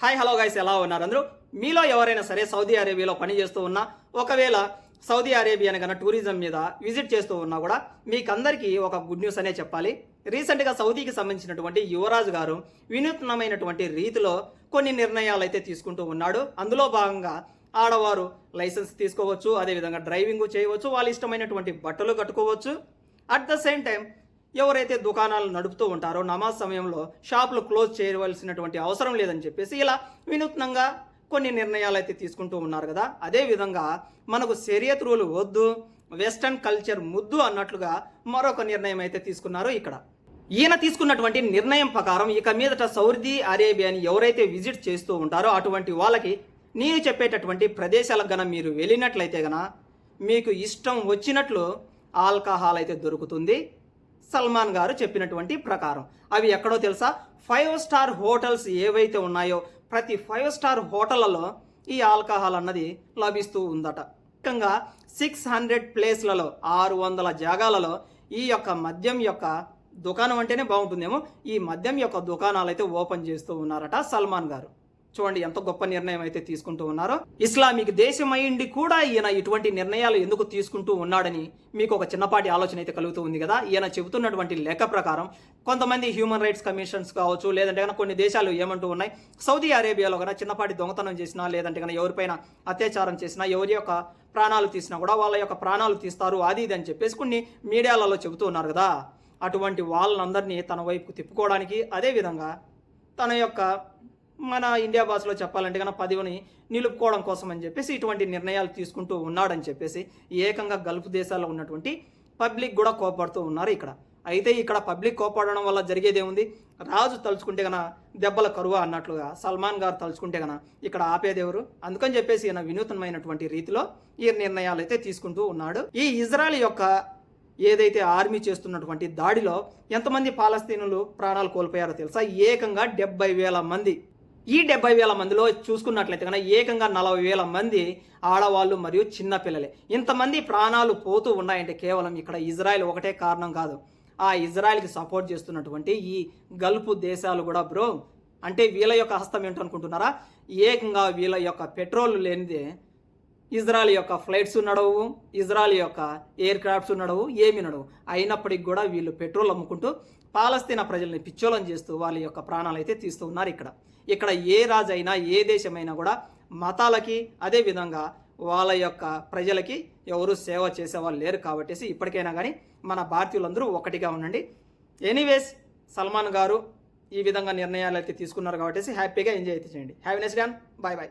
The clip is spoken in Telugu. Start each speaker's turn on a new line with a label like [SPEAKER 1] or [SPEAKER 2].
[SPEAKER 1] హాయ్ హలో గైస్ ఎలా ఉన్నారు? అందరూ? మీలో ఎవరైనా సరే సౌదీ అరేబియాలో పని చేస్తూ ఉన్నా ఒకవేళ సౌదీ అరేబియాని కన్నా టూరిజం మీద విజిట్ చేస్తూ ఉన్నా కూడా మీకందరికీ ఒక గుడ్ న్యూస్ అనే చెప్పాలి. రీసెంట్గా సౌదీకి సంబంధించినటువంటి యువరాజు గారు వినూత్నమైనటువంటి రీతిలో కొన్ని నిర్ణయాలు అయితే తీసుకుంటూ ఉన్నాడు. అందులో భాగంగా ఆడవారు లైసెన్స్ తీసుకోవచ్చు అదేవిధంగా డ్రైవింగ్ చేయవచ్చు వాళ్ళ ఇష్టమైనటువంటి బట్టలు కట్టుకోవచ్చు. అట్ ద సేమ్ టైం ఎవరైతే దుకాణాలు నడుపుతూ ఉంటారో నమాజ్ సమయంలో షాపులు క్లోజ్ చేయవలసినటువంటి అవసరం లేదని చెప్పేసి ఇలా వినూత్నంగా కొన్ని నిర్ణయాలు అయితే తీసుకుంటూ ఉన్నారు కదా. అదే విధంగా మనకు శరియత్ రూలు వద్దు వెస్టర్న్ కల్చర్ ముద్దు అన్నట్లుగా మరొక నిర్ణయం అయితే తీసుకున్నారు ఇక్కడ. ఈయన తీసుకున్నటువంటి నిర్ణయం ప్రకారం ఇక మీదట సౌదీ అరేబియాని ఎవరైతే విజిట్ చేస్తూ ఉంటారో అటువంటి వాళ్ళకి నేను చెప్పేటటువంటి ప్రదేశాలకు గన మీరు వెళ్ళినట్లయితే గన మీకు ఇష్టం వచ్చినట్లు ఆల్కహాల్ అయితే దొరుకుతుంది. సల్మాన్ గారు చెప్పినటువంటి ప్రకారం. అవి ఎక్కడో తెలుసా? ఫైవ్ స్టార్ హోటల్స్ ఏవైతే ఉన్నాయో ప్రతి ఫైవ్ స్టార్ హోటళ్ళలో ఈ ఆల్కహాల్ అన్నది లభిస్తూ ఉందట. ముఖ్యంగా సిక్స్ హండ్రెడ్ ప్లేస్లలో ఆరు వందల జాగాలలో ఈ యొక్క మద్యం యొక్క దుకాణం అంటేనే బాగుంటుందేమో ఈ మద్యం యొక్క దుకాణాలు అయితే ఓపెన్ చేస్తూ ఉన్నారట సల్మాన్ గారు. చూడండి ఎంత గొప్ప నిర్ణయం అయితే తీసుకుంటూ ఉన్నారో. ఇస్లామిక్ దేశం కూడా ఈయన ఇటువంటి నిర్ణయాలు ఎందుకు తీసుకుంటూ ఉన్నాడని మీకు ఒక చిన్నపాటి ఆలోచన అయితే కలుగుతూ ఉంది కదా. ఈయన చెబుతున్నటువంటి లెక్క ప్రకారం కొంతమంది హ్యూమన్ రైట్స్ కమిషన్స్ కావచ్చు లేదంటే కనుక కొన్ని దేశాలు ఏమంటూ ఉన్నాయి. సౌదీ అరేబియాలో కన్నా చిన్నపాటి దొంగతనం చేసినా లేదంటే కనుక ఎవరిపైన అత్యాచారం చేసినా ఎవరి యొక్క ప్రాణాలు తీసినా కూడా వాళ్ళ యొక్క ప్రాణాలు తీస్తారు. అది ఇది అని చెప్పేసి కొన్ని మీడియాలలో చెబుతూ ఉన్నారు కదా. అటువంటి వాళ్ళందరినీ తన వైపుకు తిప్పుకోవడానికి అదేవిధంగా తన యొక్క మన ఇండియా భాషలో చెప్పాలంటే కనుక పదవిని నిలుపుకోవడం కోసం అని చెప్పేసి ఇటువంటి నిర్ణయాలు తీసుకుంటూ ఉన్నాడని చెప్పేసి ఏకంగా గల్ఫ్ దేశాల్లో ఉన్నటువంటి పబ్లిక్ కూడా కోపడుతూ ఉన్నారు ఇక్కడ. అయితే ఇక్కడ పబ్లిక్ కోపడడం వల్ల జరిగేది ఏముంది? రాజు తలుచుకుంటే గన దెబ్బల కరువ అన్నట్లుగా సల్మాన్ గారు తలుచుకుంటే గన ఇక్కడ ఆపేదెవరు అందుకని చెప్పేసి ఈయన వినూత్నమైనటువంటి రీతిలో ఈ నిర్ణయాలు అయితే తీసుకుంటూ ఉన్నాడు. ఈ ఇజ్రాయల్ యొక్క ఏదైతే ఆర్మీ చేస్తున్నటువంటి దాడిలో ఎంతమంది పాలస్తీనులు ప్రాణాలు కోల్పోయారో తెలుసా? ఏకంగా డెబ్బై వేల మంది. ఈ డెబ్బై వేల మందిలో చూసుకున్నట్లయితే కనుక ఏకంగా నలభై వేల మంది ఆడవాళ్ళు మరియు చిన్నపిల్లలే ఇంతమంది ప్రాణాలు పోతూ ఉన్నాయంటే కేవలం ఇక్కడ ఇజ్రాయెల్ ఒకటే కారణం కాదు. ఆ ఇజ్రాయెల్కి సపోర్ట్ చేస్తున్నటువంటి ఈ గల్ఫ్ దేశాలు కూడా బ్రో అంటే వీళ్ళ యొక్క హస్తం ఏంటనుకుంటున్నారా ఏకంగా వీళ్ళ యొక్క పెట్రోల్ లేనిదే ఇజ్రాయల్ యొక్క ఫ్లైట్స్ నడవు ఇజ్రాయల్ యొక్క ఎయిర్ క్రాఫ్ట్స్ నడవు ఏమి నడవు. అయినప్పటికీ కూడా వీళ్ళు పెట్రోల్ అమ్ముకుంటూ పాలస్తీనా ప్రజల్ని పిచ్చోలం చేస్తూ వాళ్ళ యొక్క ప్రాణాలు అయితే తీస్తూ ఉన్నారు ఇక్కడ. ఇక్కడ ఏ రాజు అయినా ఏ దేశమైనా కూడా మతాలకి అదే విధంగా వాళ్ళ యొక్క ప్రజలకి ఎవరు సేవ చేసేవాళ్ళు లేరు కాబట్టి ఇప్పటికైనా కానీ మన భారతీయులందరూ ఒకటిగా ఉండండి. ఎనీవేస్ సల్మాన్ గారు ఈ విధంగా నిర్ణయాలు అయితే తీసుకున్నారు కాబట్టి హ్యాపీగా ఎంజాయ్ అయితే చేయండి. హ్యావీనెస్ డాన్ బాయ్ బాయ్